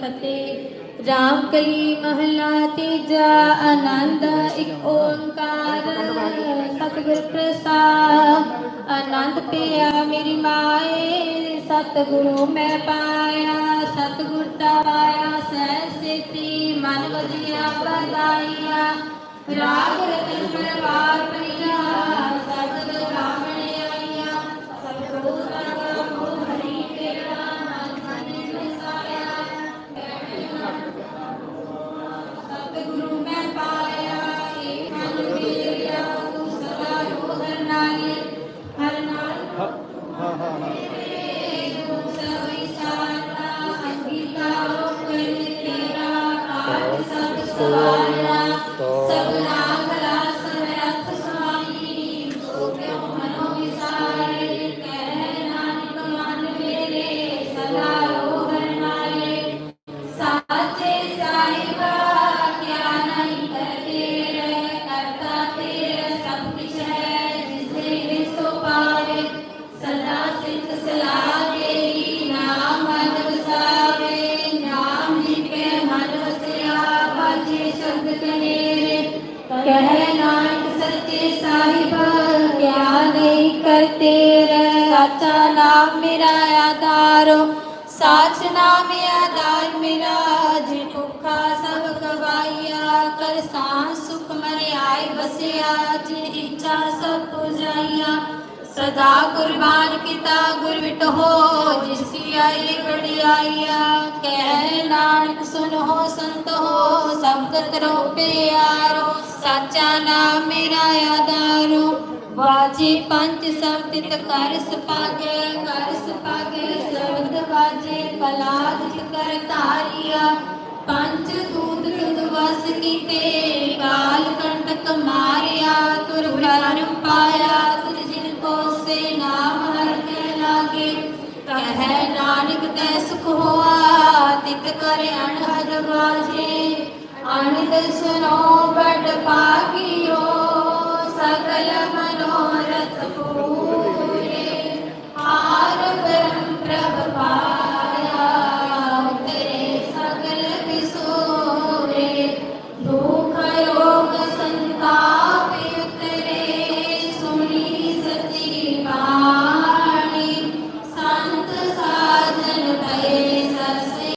ਫਤਿਹ। ਰਾਮ ਕਲੀ ਮਹਲਾ ਤੀਜਾ, ਆਨੰਦ ਇੱਕ ਓੰਕਾਰ। ਸਤਿਗੁਰ ਪ੍ਰਸਾਦ, ਆਨੰਦ ਪਿਆ ਮੇਰੀ ਮਾਏ। ਸਤਿਗੁਰੂ ਮੈਂ ਪਾਇਆ, ਸਤਿਗੁਰ ਦਾ ਸਹਿ ਸੇਤੀ ਮਨ ਵਜਿਆ ਬਦਾਈਆ ਰਾਗ ਰਤਨ ਪਰਵਾਰ ਸਭ ਸਵਾਰਿਆ ਕਹਿ ਨਾਨਕ ਸੱਚੇ ਸਾਹਿਬਾ ਕਿਆ ਨਹੀਂ ਕਰਤੇ ਰਹਿ। ਸਾਚਾ ਨਾਮ ਮੇਰਾ ਆਧਾਰੋ, ਸਾਚ ਨਾਮ ਆਧਾਰ ਮੇਰਾ। ਜਿ ਭੁਖਾ ਸਭ ਗਵਾਈਆ ਕਰ ਸਾਂ ਸੁਖ ਮਰਿਆਏ ਵਸਿਆ। ਜਿ ਇੱਛਾ ਸਭ ਪੁਜਾਈਆ, ਸਦਾ ਕੁਰਬਾਨ ਕੀਤਾ ਗੁਰ ਵਿਟਹੋ ਜਿਸੀ ਆਈ ਬੜਿਆਈਆ ਕਹਿ ਨਾਨਕ ਸੁਨੋ, ਸੰਤੋ ਸਬਦ ਕਰੋ ਪਿਆਰੋ ਸਾਚਾ ਨਾਮ ਮੇਰਾ ਆਧਾਰੋ। ਵਾਜੇ ਪੰਜ ਸਭ ਕਰ ਸੁਪਾਗੇ ਕਰ ਸੁਪਾਗੇ ਸ਼ਬਦ ਵਾਜੇ ਕਲਾਦ ਕਰ ਧਾਰਿਆ। ਪੰਜ ਦੂਤ ਤੁਧ ਵਸ ਕੀਤੇ ਕਾਲ ਕੰਟਕ ਮਾਰਿਆ, ਤੁਰ ਕਰਮ ਪਾਇਆ, ਤੁਰ ਜਿਨ ਕੋ ਸੇ ਨਾਮ ਹਰ ਕੇ ਲਾਗੇ। ਕਹਿ ਨਾਨਕ ਤੈ ਸੁਖ ਹੋਆ ਤਿਤ ਕਰ ਅਨਹਦ ਬਾਜ਼ੇ ਅਨੰਦ ਸੁਨੋ ਬੜ ਪਾਗਿਓ